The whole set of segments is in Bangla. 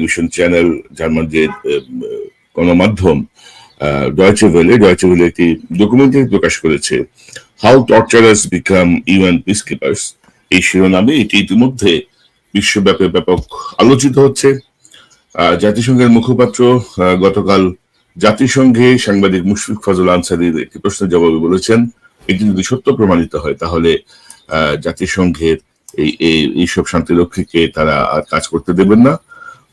টেলিভিশন চ্যানেল জার্মান যে গণমাধ্যম ডয়চে ভেলে ডয়চে ভেলে একটি ডকুমেন্টারি প্রকাশ করেছে। How torturers become UN peacekeepers এই শিরোনামে এটি ইতিমধ্যে বিশ্বব্যাপী ব্যাপক আলোচিত হচ্ছে। জাতিসংঘের মুখপাত্র গতকাল জাতিসংঘে সাংবাদিক মুশফিক ফজল আনসারির একটি প্রশ্নের জবাবে বলেছেন, এটি যদি সত্য প্রমাণিত হয়, তাহলে জাতিসংঘের এই- এইসব শান্তিরক্ষীকে তারা আর কাজ করতে দেবেন না।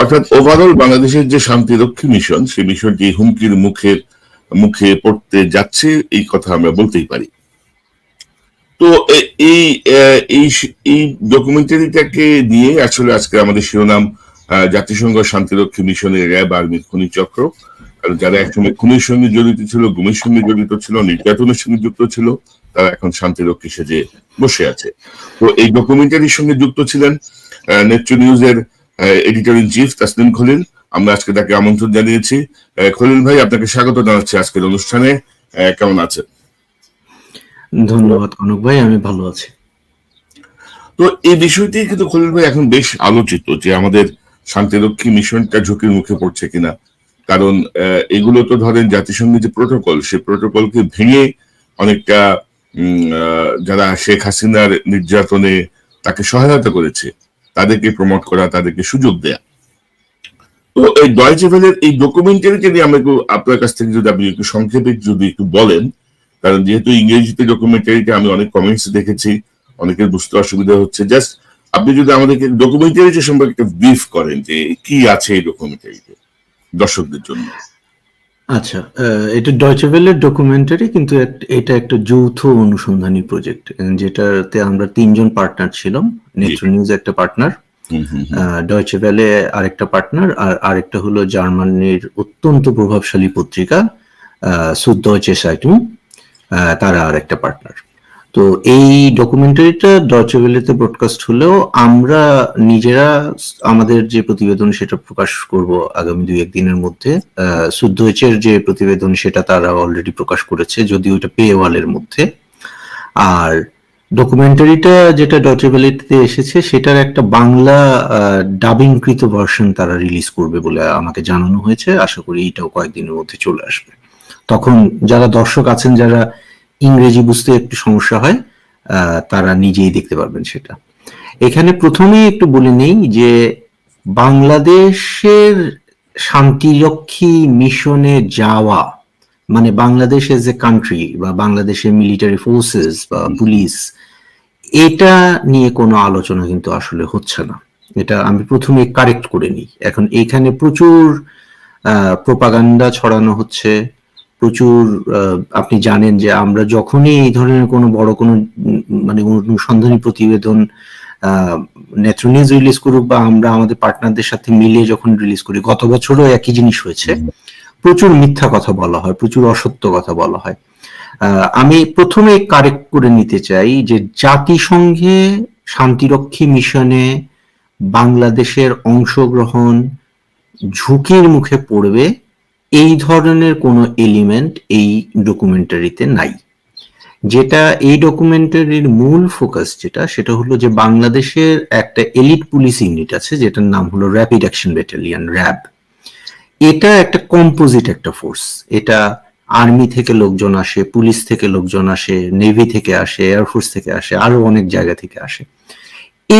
অর্থাৎ ওভারঅল বাংলাদেশের যে শান্তিরক্ষী মিশন সেই মিশনটি হুমকির মুখের মুখে পড়তে যাচ্ছে, এই কথা আমরা বলতেই পারি। তো এই এই ডকুমেন্টারিটাকে নিয়ে আসলে আজকে আমাদের শিরোনাম জাতিসংঘ শান্তিরক্ষী মিশনের র্যাব আর্মির খনি চক্র। কারণ যারা একসময় খুনের সঙ্গে জড়িত ছিল, গুমের সঙ্গে জড়িত ছিল, নির্যাতনের সঙ্গে যুক্ত ছিল, তারা এখন শান্তিরক্ষী সেজে বসে আছে। তো এই ডকুমেন্টারির সঙ্গে যুক্ত ছিলেন নেত্র নিউজের editor in chief Taslim Khalil আমরা আজকে তাকে আমন্ত্রণ জানিয়েছি। খলিল ভাই আপনাকে স্বাগত জানাচ্ছি আজকের অনুষ্ঠানে। কেমন আছেন? ধন্যবাদ কনক ভাই আমি ভালো আছি। তো এই বিষয়টি কিন্তু খলিল ভাই এখন বেশ আলোচিত যে আমাদের শান্তিরক্ষী মিশনটা ঝুঁকির মুখে পড়ছে কিনা। কারণ এগুলো তো ধরেন জাতিসংঘের যে প্রোটোকল সে প্রোটোকলকে ভেঙে অনেকটা যারা শেখ হাসিনার নির্যাতনে তাকে সহায়তা করেছে তাদেরকে প্রমোট করা, তাদেরকে সুযোগ দেয়া। তো এই ডয়েচে ভেলের এই ডকুমেন্টারিটা নিয়ে আমরা একটু আপনার কাছ থেকে যদি আপনি একটু সংক্ষেপে যদি একটু বলেন, কারণ যেহেতু ইংরেজিতে ডকুমেন্টারিটা আমি অনেক কমেন্টস দেখেছি, অনেকের বুঝতে অসুবিধা হচ্ছে। জাস্ট আপনি যদি আমাদেরকে ডকুমেন্টারি সম্পর্কে একটা ব্রিফ করেন যে কি আছে এই ডকুমেন্টারিতে দর্শকদের জন্য। আচ্ছা এটা ডয়চে ভেলের ডকুমেন্টারি কিন্তু এটা একটা যৌথ অনুসন্ধানী প্রজেক্ট যেটাতে আমরা তিনজন পার্টনার ছিলাম। নেত্র নিউজ একটা পার্টনার। ডয়চে ভেলে আরেকটা পার্টনার আর আরেকটা হলো জার্মানির অত্যন্ত প্রভাবশালী পত্রিকা সুদ্দয়চে সাইটুম তারা আরেকটা পার্টনার তো এই ডকুমেন্টারিটা ডয়চে ভেলেতে ব্রডকাস্ট হলেও আমরা নিজেরা আমাদের যে প্রতিবেদন সেটা প্রকাশ করব আগামী দুই একদিনের মধ্যে। সুদ্দয়চের যে প্রতিবেদন সেটা তারা অলরেডি প্রকাশ করেছে যদিও এটা পে ওয়ালের মধ্যে। আর ডকুমেন্টারিটা যেটা ডটেবেলিতে এসেছে, সেটার একটা বাংলা ডাবিংকৃত ভার্সন তারা রিলিজ করবে বলে আমাকে জানানো হয়েছে। আশা করি এটাও কয়েকদিনের মধ্যে চলে আসবে। তখন যারা দর্শক আছেন, যারা ইংরেজি বুঝতে একটু সমস্যা হয় তারা নিজেই দেখতে পারবেন সেটা। এখানে প্রথমেই একটু বলে নেই যে বাংলাদেশের শান্তিরক্ষী মিশনে যাওয়া মানে বাংলাদেশ এজ এ কান্ট্রি বা বাংলাদেশের মিলিটারি ফোর্সেস বা পুলিশ এটা নিয়ে কোনো আলোচনা কিন্তু আসলে হচ্ছে না। এটা আমি প্রথমে কারেক্ট করে নিই। এখন এখানে প্রচুর প্রোপাগান্ডা ছড়ানো হচ্ছে। প্রচুর আপনি জানেন যে আমরা যখনই এই ধরনের কোনো বড় কোনো মানে অনুসন্ধানী প্রতিবেদন নেত্র নিউজ রিলিজ করুক বা আমরা আমাদের পার্টনারদের সাথে মিলে যখন রিলিজ করি, গত বছরও একই জিনিস হয়েছে। প্রচুর মিথ্যা কথা বলা হয়, প্রচুর অসত্য কথা বলা হয়। আমি প্রথমে কারেক্ট করে নিতে চাই যে জাতিসংঘে শান্তিরক্ষী মিশনে বাংলাদেশের অংশগ্রহণ ঝুঁকির মুখে পড়বে এই ধরনের কোনো এলিমেন্ট এই ডকুমেন্টারিতে নাই। যেটা এই ডকুমেন্টারির মূল ফোকাস যেটা, সেটা হলো যে বাংলাদেশের একটা এলিট পুলিশ ইউনিট আছে, যেটার নাম হলো র্যাপিড অ্যাকশন ব্যাটালিয়ন র্যাব এটা একটা কম্পোজিট একটা ফোর্স এটা আর্মি থেকে লোকজন আসে পুলিশ থেকে লোকজন আসে নেভি থেকে আসে এয়ারফোর্স থেকে আসে, আরও অনেক জায়গা থেকে আসে।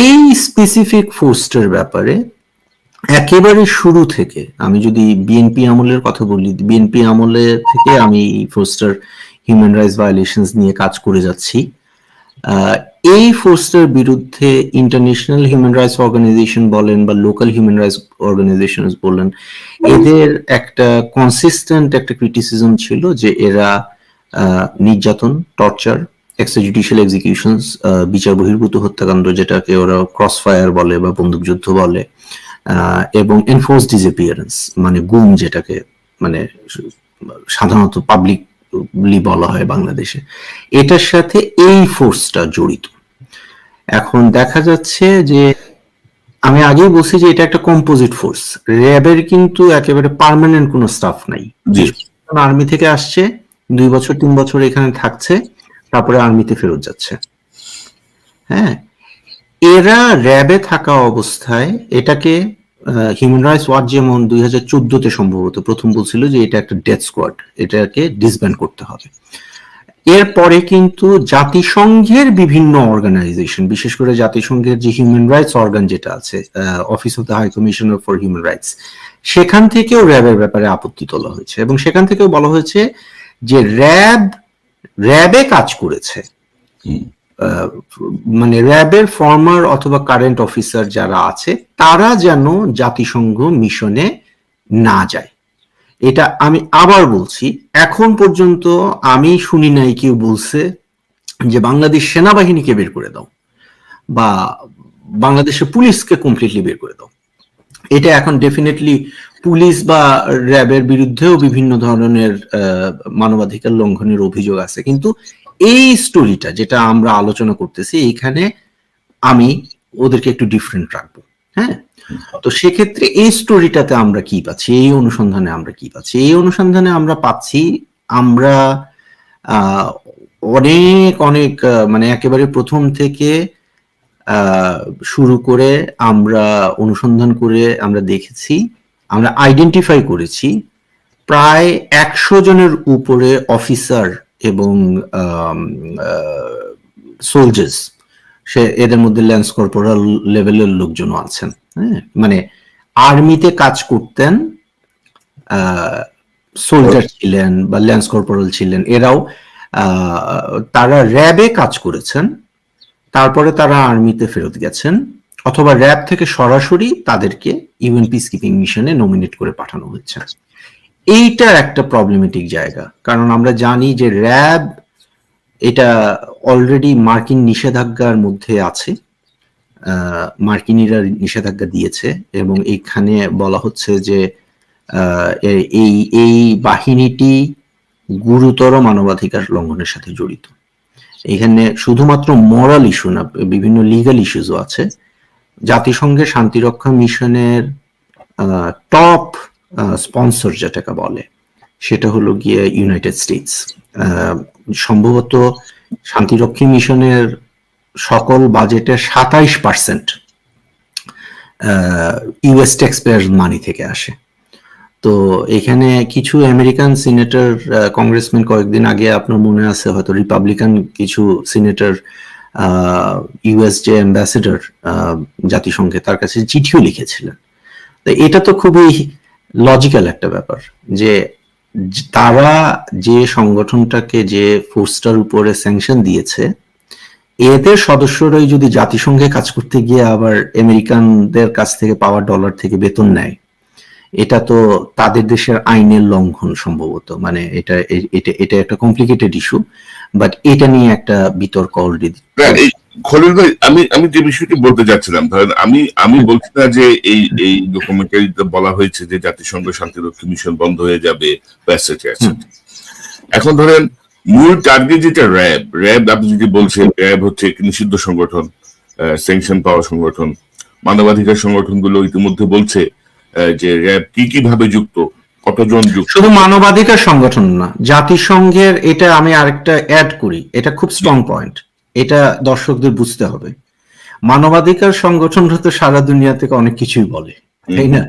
এই স্পেসিফিক ফোর্সটার ব্যাপারে একেবারে শুরু থেকে আমি যদি বিএনপি আমলের কথা বলি বিএনপি আমলে থেকে আমি ফোর্সটার হিউম্যান রাইটস ভায়োলেশনস নিয়ে কাজ করে যাচ্ছি। এই ফোর্সটার বিরুদ্ধে ইন্টারন্যাশনাল হিউম্যান রাইটস অর্গানাইজেশন বলেন বা লোকাল হিউম্যান রাইটস অর্গানাইজেশন বলেন, এদের একটা কনসিস্টেন্ট একটা ক্রিটিসিজম ছিল যে এরা নির্যাতন টর্চার এক্সট্রাজুডিশিয়াল এক্সিকিউশনস বিচার বহির্ভূত হত্যাকাণ্ড যেটাকে ওরা ক্রস ফায়ার বলে বা বন্দুকযুদ্ধ বলে এবং এনফোর্স ডিসঅ্যাপিয়ারেন্স মানে গুম যেটাকে মানে সাধারণত পাবলিকলি বলা হয় বাংলাদেশে। এটার সাথে এই ফোর্সটা জড়িত। এখন দেখা যাচ্ছে যে আমি আগেই বলছি যে এটা একটা কম্পোজিট ফোর্স র্যাবের কিন্তু একেবারে পার্মানেন্ট কোনো স্টাফ নাই। আর্মি থেকে আসছে দুই বছর তিন বছর এখানে থাকছে তারপরে আর্মিতে ফেরত যাচ্ছে। হ্যাঁ? এরা র্যাবে থাকা অবস্থায় এটাকে হিউম্যান রাইটস ওয়াচ যেমন দুই হাজার চোদ্দতে সম্ভবত প্রথম বলছিল যে এটা একটা ডেথ স্কোয়াড এটাকে ডিসব্যান্ড করতে হবে। এরপরে কিন্তু জাতিসংঘের বিভিন্ন অর্গানাইজেশন বিশেষ করে জাতিসংঘের যে হিউম্যান রাইটস অর্গান যেটা আছে office of the high commissioner for human rights সেখান থেকেও র্যাবের ব্যাপারে আপত্তি তোলা হয়েছে এবং সেখান থেকেও বলা হয়েছে যে র্যাব, র্যাবে কাজ করেছে। মানে র্যাবের ফর্মার অথবা কারেন্ট অফিসার যারা আছে, তারা যেন জাতিসংঘ মিশনে না যায়। এটা আমি আবার বলছি, এখন পর্যন্ত আমি শুনি নাই কেউ বলছে যে বাংলাদেশ সেনাবাহিনীকে বের করে দাও বা বাংলাদেশের পুলিশকে কমপ্লিটলি বের করে দাও। এটা এখন ডেফিনেটলি পুলিশ বা র্যাবের বিরুদ্ধেও বিভিন্ন ধরনের মানবাধিকার লঙ্ঘনের অভিযোগ আছে। কিন্তু এই স্টোরিটা যেটা আমরা আলোচনা করতেছি এইখানে আমি ওদেরকে একটু ডিফারেন্ট রাখব হ্যাঁ? তো সেক্ষেত্রে এই স্টোরিটাতে আমরা কি পাচ্ছি? এই অনুসন্ধানে আমরা কি পাচ্ছি? এই অনুসন্ধানে আমরা পাচ্ছি, আমরা অনেক অনেক মানে একেবারে প্রথম থেকে শুরু করে আমরা অনুসন্ধান করে আমরা দেখেছি, আমরা আইডেন্টিফাই করেছি, প্রায় একশো জনের উপরে অফিসার এবং সোলজার্স সে এদের মধ্যে ল্যান্স কর্পোরাল লেভেলের লোকজনও আছেন হ্যাঁ? মানে আর্মিতে কাজ করতেন সোলজার ছিলেন বা ল্যান্স কর্পোরাল ছিলেন, এরাও তারা র্যাবে কাজ করেছেন, তারপরে তারা আর্মিতে ফেরত গেছেন, অথবা র্যাব থেকে সরাসরি তাদেরকে ইউএন পিস কিপিং মিশনে নমিনেট করে পাঠানো হয়েছে। এইটা একটা প্রবলেমেটিক জায়গা। কারণ আমরা জানি যে র্যাব এটা অলরেডি মার্কিন নিষেধাজ্ঞার মধ্যে আছে। মার্কিনিরা নিষেধাজ্ঞা দিয়েছে এবং এখানে বলা হচ্ছে যে এই এই বাহিনীটি গুরুতর মানবাধিকার লঙ্ঘনের সাথে জড়িত। এখানে শুধুমাত্র মরাল ইস্যু না, বিভিন্ন লিগাল ইস্যুজও আছে। জাতিসংঘের শান্তিরক্ষা মিশনের টপ স্পন্সর যেটাকে বলে, সেটা হলো গিয়ে ইউনাইটেড স্টেটস সম্ভবত শান্তিরক্ষী মিশনের সকল বাজেটের সাতাইশ percent US tax payer money থেকে আসে। তো এখানে কিছু আমেরিকান সিনেটর কংগ্রেসম্যান কয়েকদিন আগে আপনার মনে আছে, হয়তো রিপাবলিকান কিছু সিনেটর ইউএস যে অ্যাম্বাসেডর জাতিসংঘে তার কাছে চিঠিও লিখেছিলেন। তো এটা তো খুবই লজিক্যাল একটা ব্যাপার, যে তারা যে সংগঠনটাকে যে ফোর্সটার উপরে স্যাংশন দিয়েছে, এদের সদস্যরাই যদি জাতিসংঘে কাজ করতে গিয়ে আবার আমেরিকানদের কাছ থেকে পাওয়া ডলার থেকে বেতন নেয় এটা তো তাদের দেশের আইনের লঙ্ঘন সম্ভবত মানে এটা এটা এটা একটা কমপ্লিকেটেড ইস্যু বাট এটা নিয়ে একটা বিতর্ক অলরেডি খলিল ভাই, আমি আমি যে বিষয়টি বলতে যাচ্ছিলাম ধরেন আমি আমি বলছি না যে এই এই ডকুমেন্টারিতে বলা হয়েছে যে জাতিসংঘ শান্তিরক্ষী মিশন বন্ধ হয়ে যাবে। এখন ধরেন মূল টার্গেট যেটা র্যাব র্যাব আপনি যদি বলছেন, র্যাব হচ্ছে নিষিদ্ধ সংগঠন স্যাংশন পাওয়া সংগঠন, মানবাধিকার সংগঠনগুলো ইতিমধ্যে বলছে যে র্যাব কি কি ভাবে যুক্ত? কতজন যুক্ত? শুধু মানবাধিকার সংগঠন না জাতিসংঘের এটা আমি আরেকটা অ্যাড করি এটা খুব স্ট্রং পয়েন্ট এটা দর্শকদের বুঝতে হবে। মানবাধিকার সংগঠনরা তো সারা দুনিয়া থেকে অনেক কিছুই বলে তাই না?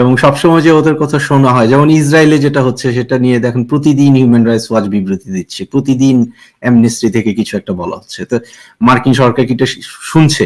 এবং সবসময় যে ওদের কথা শোনা হয় যেমন ইসরায়েলে যেটা হচ্ছে সেটা নিয়ে দেখেন প্রতিদিন হিউম্যান রাইটস ওয়াচ বিবৃতি দিচ্ছে প্রতিদিন অ্যামনেস্টি থেকে কিছু একটা বলা হচ্ছে। তো মার্কিন সরকার কি এটা শুনছে?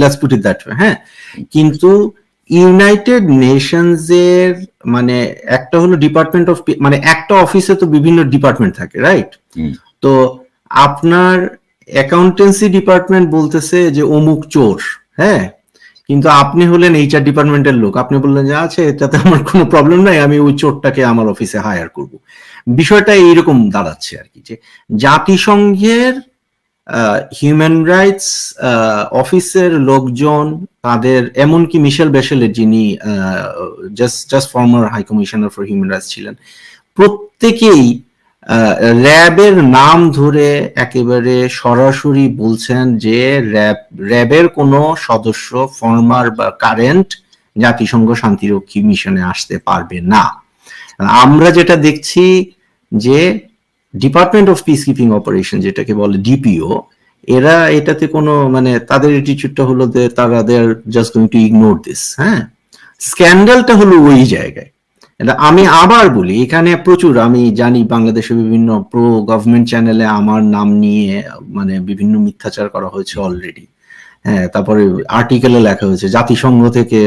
লেটস পুট ইট দ্যাট হ্যাঁ? কিন্তু ইউনাইটেড নেশনস এর মানে একটা হলো ডিপার্টমেন্ট অফ মানে একটা অফিসে তো বিভিন্ন ডিপার্টমেন্ট থাকে রাইট। তো আপনার অ্যাকাউন্টেন্সি ডিপার্টমেন্ট বলতেছে যে অমুক চোর হ্যাঁ? কিন্তু আপনি হলেন এইচআর ডিপার্টমেন্টের লোক। আপনি বললেন যে আছে এটাতে আমার কোনো প্রবলেম নাই আমি ওই চোরটাকে আমার অফিসে হায়ার করব। বিষয়টা এইরকম দাঁড়াচ্ছে আর কি যে জাতিসংঘের হিউম্যান রাইটস অফিসের লোকজন, তাদের এমনকি মিশেল বেশেলের যিনি just just former high commissioner for human rights ছিলেন, প্রত্যেকেই র্যাবের নাম ধরে একেবারে সরাসরি বলছেন যে র্যাব, র্যাবের কোনো সদস্য ফর্মার বা কারেন্ট জাতিসংঘ শান্তিরক্ষী মিশনে আসতে পারবে না। আমরা যেটা দেখছি যে department of peace keeping operation যেটাকে বলে ডিপিও এরা এটাতে কোনো মানে তাদের অ্যাটিচিউডটা হলো যে তারা they are just going to ignore this হ্যাঁ? স্ক্যান্ডালটা হলো ওই জায়গায়। এটা আমি আবার বলি, এখানে প্রচুর, আমি জানি বাংলাদেশে বিভিন্ন প্রো গভর্নমেন্ট চ্যানেলে আমার নাম নিয়ে মানে বিভিন্ন মিথ্যাচার করা হয়েছে অলরেডি হ্যাঁ তারপরে আর্টিকেলে লেখা হয়েছে জাতিসংঘ থেকে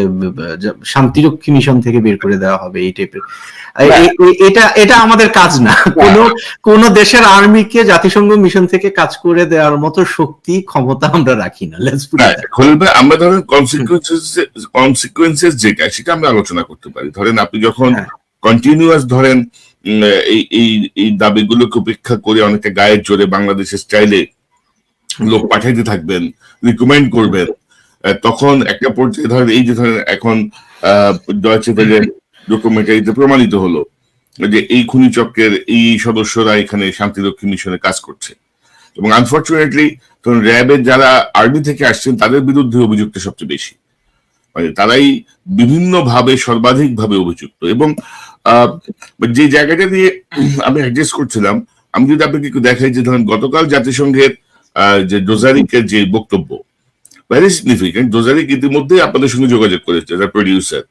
শান্তিরক্ষী মিশন থেকে বের করে দেওয়া হবে এই টাইপের এটা এটা আমাদের কাজ না। কোন কোন দেশের আর্মিকে জাতিসংঘ মিশন থেকে কাজ করে দেওয়ার মতো শক্তি ক্ষমতা আমরা রাখি না ভাই আমরা ধরেন কনসিকুয়েন্সেস যেটা সেটা আমরা আলোচনা করতে পারি। ধরেন আপনি যখন। কন্টিনিউয়াস ধরেন এই এই দাবিগুলোকে উপেক্ষা করে অনেকে গায়ের জোরে বাংলাদেশের স্টাইলে লোক পাঠাইতে থাকবেন রিকমেন্ড করবেন। তখন একটা পর্যায়ে ধরেন, এই যে ধরেন এখন ডয়চে ভেলে ডকুমেন্টারিতে প্রমাণিত হলো যে এই খুনি চক্রের এই সদস্যরা এখানে শান্তিরক্ষী মিশনে কাজ করছে। এবং আনফর্চুনেটলি ধরুন, র্যাবের যারা আর্মি থেকে আসছেন, তাদের বিরুদ্ধে অভিযুক্ত সবচেয়ে বেশি। মানে তারাই বিভিন্ন ভাবে সর্বাধিক ভাবে অভিযুক্ত। এবং যে জায়গাটা নিয়ে আমি অ্যাডজাস্ট করছিলাম, আমি যদি আপনাকে একটু দেখাই যে ধরেন, গতকাল জাতিসংঘের যে ডোজারিকের যে বক্তব্য ভেরি সিগনিফিকেন্ট ডোজারিক ইতিমধ্যে আপনাদের সঙ্গে যোগাযোগ করেছে যারা প্রডিউসার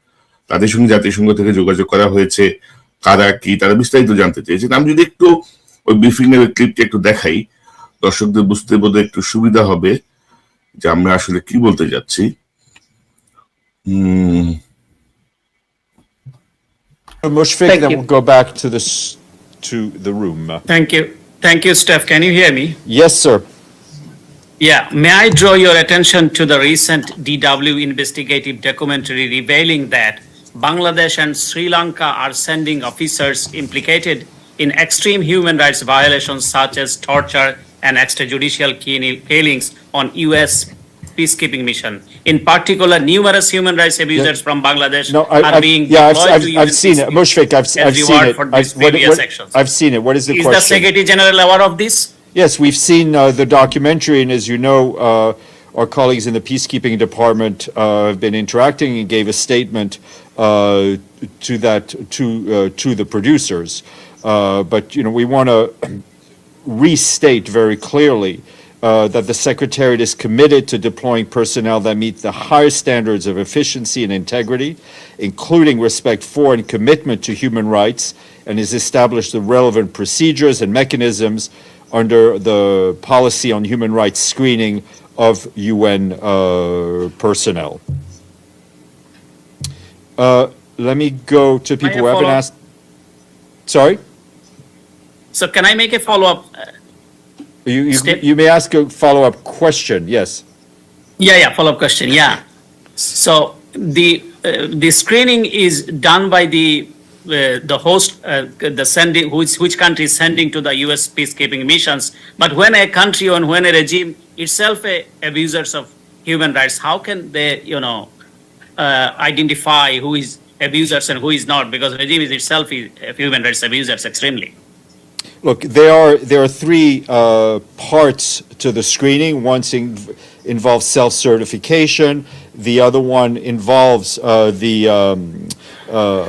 তাদের সঙ্গে জাতিসংঘ থেকে যোগাযোগ করা হয়েছে কারা কি তারা বিস্তারিত জানতে চেয়েছেন আমি যদি একটু ওই ব্রিফিং এর ক্লিপটা একটু দেখাই দর্শকদের বুঝতে বোধহয় একটু সুবিধা হবে যে আমরা আসলে কি বলতে যাচ্ছি Thank then we'll go back to this, to the room. Thank you. Thank you, Steph. Can you hear me? Yes, sir. Yeah. May I draw your attention to the recent DW investigative documentary revealing that Bangladesh and Sri Lanka are sending officers implicated in extreme human rights violations such as torture and extrajudicial killings on U.S. peacekeeping mission. In particular, numerous human rights abusers from Bangladesh No, I, are I've, being yeah, I've, deployed I've, I've seen it. Mushfik, I've, I've seen it. for I've- what- what- I've seen it. What is the Is the? Secretary General aware of this? Yes, we've seen uh, the documentary, and as you know, uh, our colleagues in the peacekeeping department uh, have been interacting and gave a statement uh, to that to uh, to the producers. Uh, but you know, we want to restate very clearly uh, that the Secretariat is committed to deploying personnel that meet the highest standards of efficiency and integrity, including respect for and commitment to human rights, and has established the relevant procedures and mechanisms under the policy on human rights screening of UN uh, personnel. Uh, Let me go to people who haven't asked. Sorry? So can I make a follow-up? Uh, You, you, Step- you may ask a follow-up question, yes. Yeah, yeah, follow-up question, yeah. So the, uh, the screening is done by the, uh, the host, uh, the sending, which, which country is sending to the US peacekeeping missions. But when a country or when a regime itself a abusers of human rights, how can they, you know, uh, identify who is abusers and who is not? Because regime is itself is a human rights abusers extremely. Look, there are, there are three uh, parts to the screening. One in- involves self-certification, the other one involves uh, the, um, uh,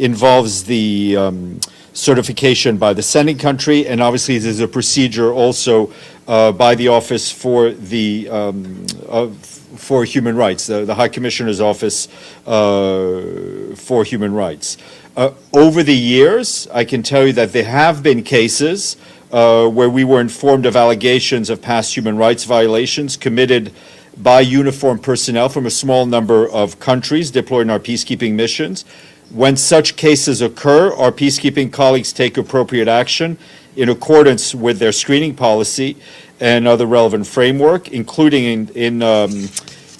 involves the um, certification by the sending country, and obviously there's a procedure also uh, by the Office for the, um, of- for Human Rights, the the High Commissioner's Office uh, for Human Rights. Uh, Over the years, I can tell you that there have been cases uh, where we were informed of allegations of past human rights violations committed by uniformed personnel from a small number of countries deployed in our peacekeeping missions. When such cases occur, our peacekeeping colleagues take appropriate action in accordance with their screening policy and other relevant framework, including in, in, um,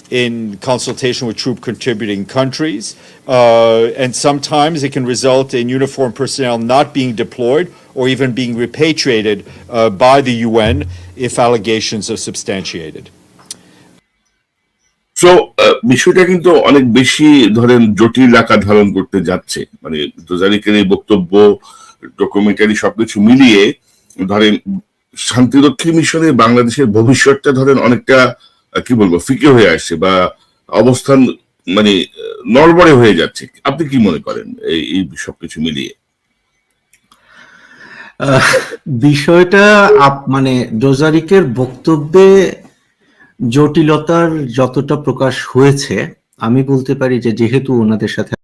in consultation with troop contributing countries. Uh, and sometimes it can result in uniformed personnel not being deployed or even being repatriated uh, by the UN if allegations are substantiated. So বিষয়টা কিন্তু অনেক বেশি ধরেন জটিল আকার ধারণ করতে যাচ্ছে। মানে দোজারিকের এই বক্তব্য ডকুমেন্টারি সবকিছু মিলিয়ে ধরেন শান্তিরক্ষী মিশনে বাংলাদেশের ভবিষ্যৎটা ধরেন অনেকটা কি বলব, ফিকে হয়ে আসছে বা অবস্থান মানে নড়বড়ে হয়ে যাচ্ছে। আপনি কি মনে করেন এই সবকিছু মিলিয়ে? বিষয়টা মানে ডোজারিকের বক্তব্যে জটিলতার যতটা প্রকাশ হয়েছে আমি বলতে পারি যে যেহেতু ওনাদের সাথে